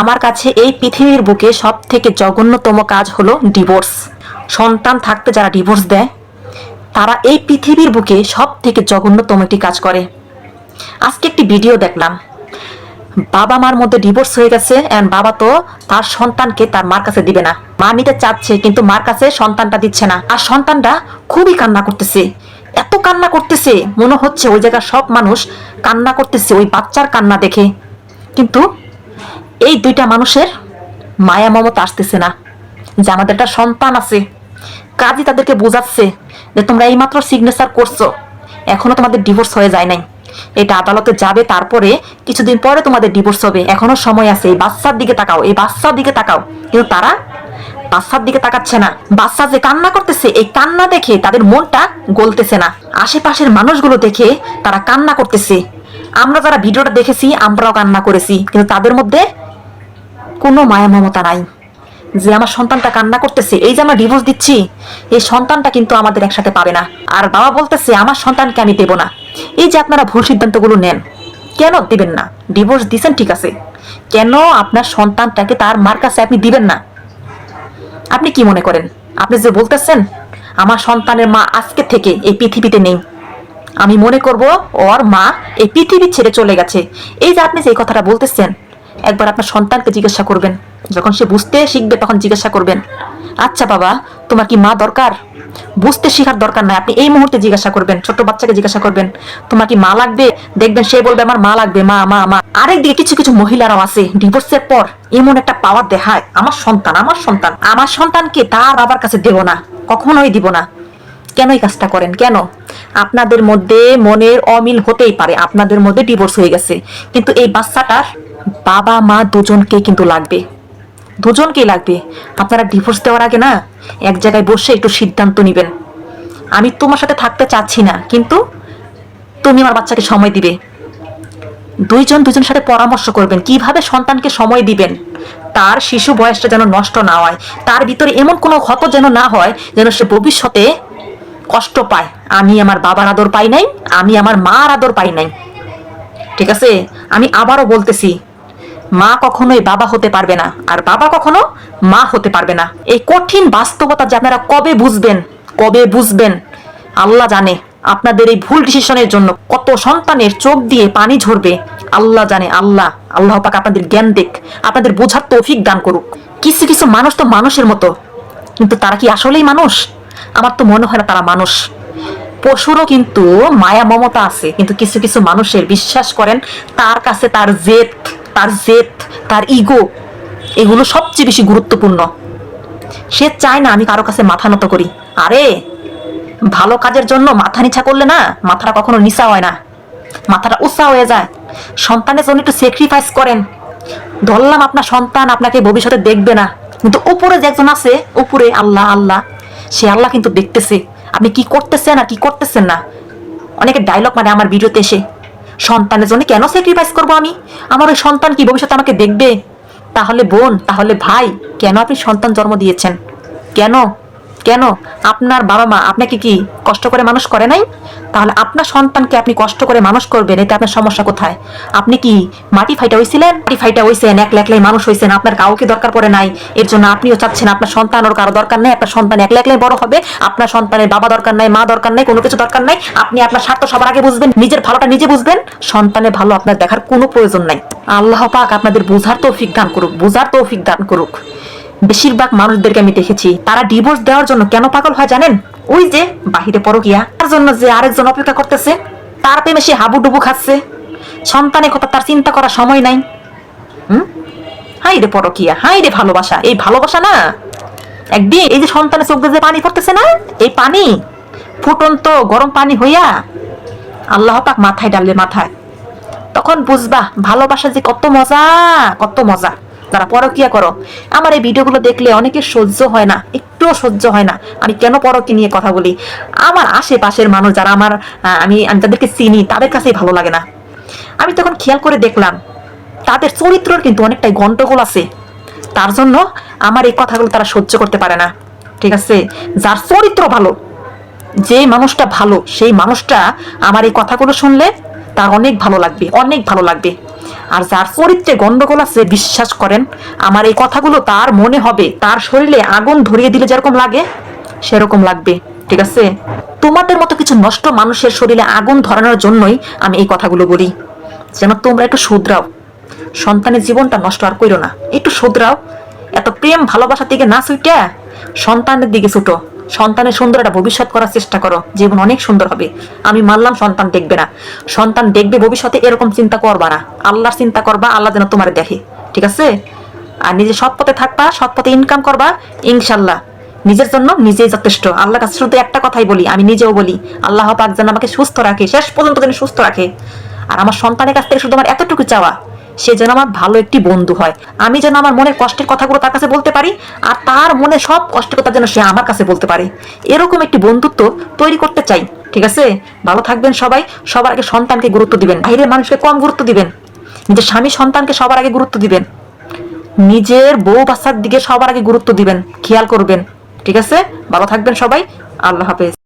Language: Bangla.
আমার কাছে এই পৃথিবীর বুকে সব থেকে জঘন্যতম কাজ হলো ডিভোর্স সন্তান থাকতে যারা ডিভোর্স দেয়, তারা এই পৃথিবীর বুকে সব থেকে জঘন্যতম একটি কাজ করে। আজকে একটি ভিডিও দেখলাম। বাবা মার মধ্যে ডিভোর্স হয়ে গেছে অ্যান্ড বাবা তো তার সন্তানকে তার মার কাছে দিবে না। মা নিতে চাচ্ছে কিন্তু মার কাছে সন্তানটা দিচ্ছে না। আর সন্তানটা খুবই কান্না করতেছে। এত কান্না করতেছে, মনে হচ্ছে ওই জায়গার সব মানুষ কান্না করতেছে, ওই বাচ্চার কান্না দেখে। কিন্তু এই দুইটা মানুষের মায়া মমতা আসতেছে না। যে আমাদের একটা সন্তান আছে, কাজই তাদেরকে বোঝাচ্ছে যে তোমরা এইমাত্র সিগনেচার করছ, এখনও তোমাদের ডিভোর্স হয়ে যায় নাই। এটা আদালতে যাবে, তারপরে কিছুদিন পরে তোমাদের ডিভোর্স হবে। এখনও সময় আছে, এই বাচ্চার দিকে তাকাও, এই বাচ্চার দিকে তাকাও। কিন্তু তারা বাচ্চার দিকে তাকাচ্ছে না। বাচ্চা যে কান্না করতেছে, এই কান্না দেখে তাদের মনটা গলতেছে না। আশেপাশের মানুষগুলো দেখে তারা কান্না করতেছে। আমরা যারা ভিডিওটা দেখেছি, আমরাও কান্না করেছি। কিন্তু তাদের মধ্যে কোনো মায়া মমতা নাই। যে আমার সন্তানটা কান্না করতেছে, এই যে আমরা ডিভোর্স দিচ্ছি, এই সন্তানটা কিন্তু আমাদের একসাথে পাবে না। আর বাবা বলতেছে, আমার সন্তানকে আমি দেব না। এই যে আপনারা ভুল সিদ্ধান্তগুলো নেন, কেন দিবেন না? ডিভোর্স দিচ্ছেন ঠিক আছে। কেন আপনার সন্তানটাকে তার মার কাছে আপনি দিবেন না? আপনি কি মনে করেন? আপনি যে বলতেছেন, আমার সন্তানের মা আজকে থেকে এই পৃথিবীতে নেই। আমি মনে করব, ওর মা এই পৃথিবী ছেড়ে চলে গেছে। এই যে আপনি যে কথাটা বলতেছেন একবার আপনার সন্তানকে জিজ্ঞাসা করবেন। যখন সে বুঝতে শিখবে, তখন জিজ্ঞাসা করবেন। আচ্ছা বাবা, তোমার কি মা দরকার? বুঝতে শেখার দরকার নাই, আপনি এই মুহূর্তে জিজ্ঞাসা করবেন ছোট বাচ্চাকে জিজ্ঞাসা করবেন, তোমার কি মা লাগবে? দেখবেন সে বলবে, আমার মা লাগবে, মা মা মা। আরেকদিকে কিছু কিছু মহিলারাও আছে ডিভোর্সের পর এমন একটা পাওয়ার দেখায়, আমার সন্তান আমার সন্তান, আমার সন্তানকে তার বাবার কাছে দেব না, কখনোই দিব না। কেন এই কাজটা করেন? কেন? আপনাদের মধ্যে মনের অমিল হতেই পারে, আপনাদের মধ্যে ডিভোর্স হয়ে গেছে। কিন্তু এই বাচ্চাটার বাবা, মা দুজনকে কিন্তু লাগবে। দুজনকেই লাগবে। আপনারা ডিভোর্স দেওয়ার আগে না, এক জায়গায় বসে একটু সিদ্ধান্ত নেবেন। আমি তোমার সাথে থাকতে চাচ্ছি না, কিন্তু তুমি আমার বাচ্চাকে সময় দিবে। দুইজন দুজনের সাথে পরামর্শ করবেন, কীভাবে সন্তানকে সময় দিবেন। তার শিশু বয়সটা যেন নষ্ট না হয়, তার ভিতরে এমন কোনো ক্ষত যেন না হয়, যেন সে ভবিষ্যতে কষ্ট পায়। আমি আমার বাবার আদর পাই নাই, আমি আমার মার আদর পাই নাই। ঠিক আছে? আমি আবারও বলতেছি মা কখনোই বাবা হতে পারবে না। আর বাবা কখনো মা হতে পারবে না। এই কঠিন বাস্তবতা যে আপনারা কবে বুঝবেন কবে বুঝবেন, আল্লাহ জানে। আপনাদের এই ভুল ডিসিশনের জন্য কত সন্তানের চোখ দিয়ে পানি ঝরবে। আল্লাহ জানে, আল্লাহ আল্লাহ পাক আপনাদের জ্ঞান দেখ, আপনাদের বোঝার তৌফিক দান করুক। কিছু কিছু মানুষ তো মানুষের মতো, কিন্তু তারা কি আসলেই মানুষ? আমার তো মনে হয় না তারা মানুষ। পশুরও কিন্তু মায়া মমতা আছে, কিন্তু কিছু কিছু মানুষের বিশ্বাস করেন, তার কাছে তার জেদ। তার জেদ, তার ইগো, এগুলো সবচেয়ে বেশি গুরুত্বপূর্ণ। সে চায় না আমি কারও কাছে মাথা নত করি। আরে, ভালো কাজের জন্য মাথা নিচা করলে না মাথাটা কখনো নিচা হয় না। মাথাটা উৎসাহ হয়ে যায়। সন্তানের জন্য একটু স্যাক্রিফাইস করেন। ধরলাম আপনার সন্তান আপনাকে ভবিষ্যতে দেখবে না। কিন্তু উপরে যে একজন আছে, উপরে আল্লাহ আল্লাহ। সে আল্লাহ কিন্তু দেখতেছে। আপনি কি করতেছেন আর কি করতেছেন না? অনেকে ডায়লগ মানে আমার ভিডিওতে এসে সন্তানের জন্য কেন স্যাক্রিফাইস করব আমি? আমার ওই সন্তান কি ভবিষ্যতে আমাকে দেখবে? তাহলে বোন, তাহলে ভাই, কেন আপনি সন্তান জন্ম দিয়েছেন? কেন? কেন? আপনার বাবা মা আপনাকে কি কষ্ট করে মানুষ করে নাই? তাহলে আপনার সন্তানকে আপনি কষ্ট করে মানুষ করবেন, এতে আপনার সমস্যা কোথায়? আপনি কি মাটি ফাইটা হয়েছিলেন মাটি ফাইটা হয়েছেন একলা একলাই মানুষ হয়েছেন আপনার কাউকে দরকার পড়ে নাই। এর জন্য আপনিও চাচ্ছেন আপনার সন্তান ওর কারও দরকার নেই, আপনার সন্তান একলা একলাই বড় হবে, আপনার সন্তানের বাবা দরকার নাই, মা দরকার নাই, কোনো কিছু দরকার নাই, আপনি আপনার স্বার্থ সবার আগে বুঝবেন, নিজের ভালোটা নিজে বুঝবেন, সন্তানের ভালো আপনার দেখার কোনো প্রয়োজন নাই। আল্লাহ পাক আপনাদের বুঝার তৌফিক দান করুক, বুঝার তৌফিক দান করুক। বেশিরভাগ মানুষদেরকে আমি দেখেছি। তারা ডিভোর্স দেওয়ার জন্য কেন পাগল হয় জানেন? ওই যে বাহিরে পরকিয়া। তার জন্য যে আরেকজন অপেক্ষা করতেছে, তার প্রেমে সে হাবুডুবু খাচ্ছে। সন্তানের কথা তার চিন্তা করার সময় নাই। হুম? হাই রে পরকিয়া হাই রে ভালোবাসা। এই ভালোবাসা না, একদিন এই যে সন্তানের চোখ যে পানি পড়তেছে না, এই পানি, ফুটন্ত গরম পানি হইয়া আল্লাহ পাক মাথায় ডালবে মাথায়। তখন বুঝবা, ভালোবাসা যে কত মজা কত মজা। যারা পরকিয়া করো। আমার এই ভিডিওগুলো দেখলে অনেকে সহ্য হয় না, একটুও সহ্য হয় না। আমি কেন পরকি নিয়ে কথা বলি? আমার আশেপাশের মানুষ যারা আমার আমি আমি তাদেরকে চিনি, তাদের কাছেই ভালো লাগে না। আমি তখন খেয়াল করে দেখলাম, তাদের চরিত্রের কিন্তু অনেকটাই গন্ডগোল আছে। তার জন্য আমার এই কথাগুলো তারা সহ্য করতে পারে না। ঠিক আছে? যার চরিত্র ভালো, যে মানুষটা ভালো, সেই মানুষটা আমার এই কথাগুলো শুনলে তার অনেক ভালো লাগবে, অনেক ভালো লাগবে। আর যার চরিত্রে গন্ডগোল আছে, বিশ্বাস করেন, আমার এই কথাগুলো তার মনে হবে, তার শরীরে আগুন ধরিয়ে দিলে যেরকম লাগে, সেরকম লাগবে, ঠিক আছে? তোমাদের মতো কিছু নষ্ট মানুষের শরীরে আগুন ধরানোর জন্যই আমি এই কথাগুলো বলি। যেন তোমরা একটু শুধরাও। সন্তানের জীবনটা নষ্ট আর কইরো না। একটু শুধরাও। এত প্রেম ভালোবাসার দিকে না ছুইটা, সন্তানের দিকে ছুটো। সন্তানের সুন্দর একটা ভবিষ্যৎ করার চেষ্টা করো। জীবন অনেক সুন্দর হবে। আমি মানলাম সন্তান দেখবে না। সন্তান দেখবে ভবিষ্যতে এরকম চিন্তা করবা না। আল্লাহর চিন্তা করবা, আল্লাহ যেন তোমার দেখে। ঠিক আছে? আর নিজে সৎ পথে থাকবা, সৎ পথে ইনকাম করবা ইনশাল্লাহ নিজের জন্য নিজেই যথেষ্ট। আল্লাহ কাছে শুধু একটা কথাই বলি, আমি নিজেও বলি, আল্লাহ পাক যেন আমাকে সুস্থ রাখে, শেষ পর্যন্ত যেন সুস্থ রাখে। আর আমার সন্তানের কাছ থেকে শুধু আমার এতটুকু চাওয়া সে যেন আমার ভালো একটি বন্ধু হয়। আমি যেন আমার মনের কষ্টের কথাগুলো তার কাছে বলতে পারি আর তার মনে সব কষ্টের কথা যেন সে আমার কাছে বলতে পারে। এরকম একটি বন্ধুত্ব তৈরি করতে চাই, ঠিক আছে? ভালো থাকবেন সবাই। সবার আগে সন্তানকে গুরুত্ব দিবেন। বাইরের মানুষকে কম গুরুত্ব দিবেন। নিজের স্বামী সন্তানকে সবার আগে গুরুত্ব দিবেন। নিজের বউ বাচ্চার দিকে সবার আগে গুরুত্ব দিবেন। খেয়াল করবেন, ঠিক আছে? ভালো থাকবেন সবাই। আল্লাহ হাফেজ।